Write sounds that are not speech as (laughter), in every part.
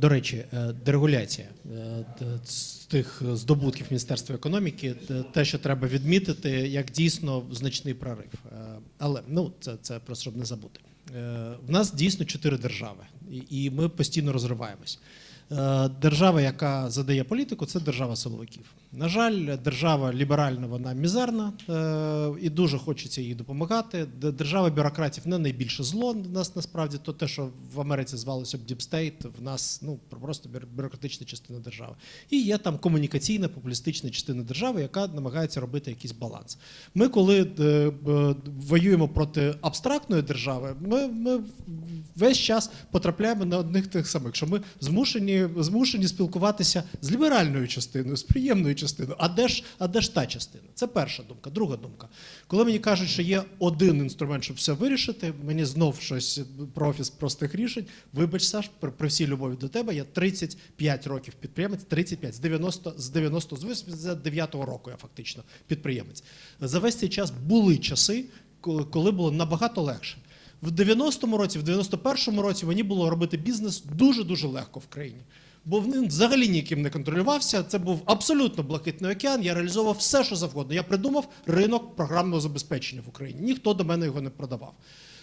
До речі, е, дерегуляція е, з тих здобутків Міністерства економіки, те, що треба відмітити, як дійсно значний прорив. Е, Але ну це, це просто щоб не забути. Е, В нас дійсно чотири держави, і ми постійно розриваємось. Е, Держава, яка задає політику, це держава силовиків. На жаль, держава ліберальна, вона мізерна е, і дуже хочеться їй допомагати. Держава бюрократів не найбільше зло в нас насправді. То те, що в Америці звалося б діпстейт, в нас ну просто бюрократична частина держави. І є там комунікаційна, популістична частина держави, яка намагається робити якийсь баланс. Ми, коли е, воюємо проти абстрактної держави, ми, ми весь час потрапляємо на одних тих самих, що ми змушені, змушені спілкуватися з ліберальною частиною, з приємною частиною. А де ж, а де ж та частина? Це перша думка. Друга думка. Коли мені кажуть, що є один інструмент, щоб все вирішити, мені знов щось про офіс простих рішень. Вибач, Саш, при, всій любові до тебе, я 35 років підприємець, 35, з 90, з 90, з 89-го року я фактично підприємець. За весь цей час були часи, коли було набагато легше. В 90-му році, в 91-му році мені було робити бізнес дуже-дуже легко в країні. Бо він взагалі ніким не контролювався. Це був абсолютно блакитний океан. Я реалізовував все, що завгодно. Я придумав ринок програмного забезпечення в Україні. Ніхто до мене його не продавав.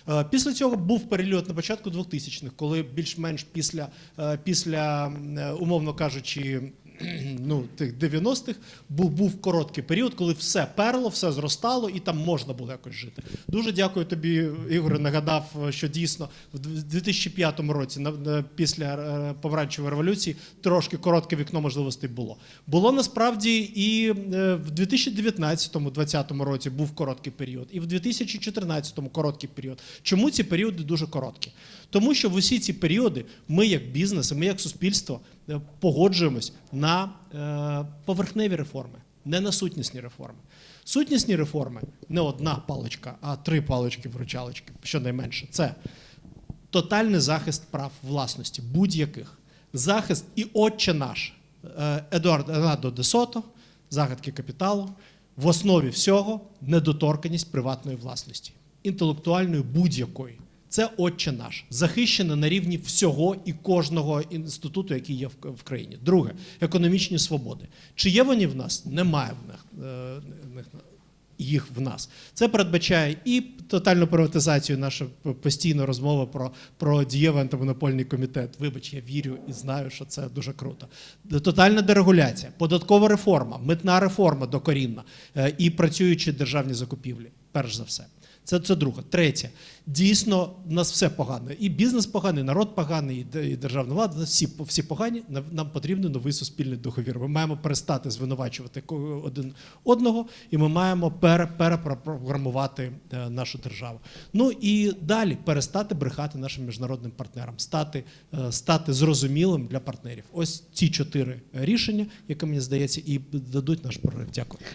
Е, Після цього був перельот на початку 2000-х, коли більш-менш після, е, після е, умовно кажучи, (clears throat) ну, тих 90-х був, був короткий період, коли все перло, все зростало і там можна було якось жити. Дуже дякую тобі, Ігоре. Нагадав, що дійсно в 2005 році, після е, помаранчевої революції, трошки коротке вікно можливостей було. Було насправді і е, в 2019-2020 році був короткий період, і в 2014-му короткий період. Чому ці періоди дуже короткі? Тому що в усі ці періоди ми, як бізнес, ми як суспільство, погоджуємось на е, поверхневі реформи, не на сутнісні реформи. Сутнісні реформи не одна паличка, а три палички-вручалочки, щонайменше. Це тотальний захист прав власності будь-яких. Захист і отче наш е, Едуард Енадо де Сото, загадки капіталу. В основі всього недоторканість приватної власності, інтелектуальної будь-якої. Це отче наш, захищене на рівні всього і кожного інституту, який є в країні. Друге, економічні свободи. Чи є вони в нас? Немає в них, е, в них їх в нас. Це передбачає і тотальну приватизацію, наша постійна розмова про, про дієвий антимонопольний комітет. Вибач, я вірю і знаю, що це дуже круто. Тотальна дерегуляція, податкова реформа, митна реформа докорінна е, і працюючі державні закупівлі, перш за все. Це, це друге. Третє. Дійсно, в нас все погано. І бізнес поганий, і народ поганий, і державна влада. Всі, всі погані. Нам- потрібен новий суспільний договір. Ми маємо перестати звинувачувати один одного, і ми маємо пере, перепрограмувати е, нашу державу. Ну і далі перестати брехати нашим міжнародним партнерам, стати, е, стати зрозумілим для партнерів. Ось ці чотири рішення, які мені здається, і дадуть наш прорив. Дякую.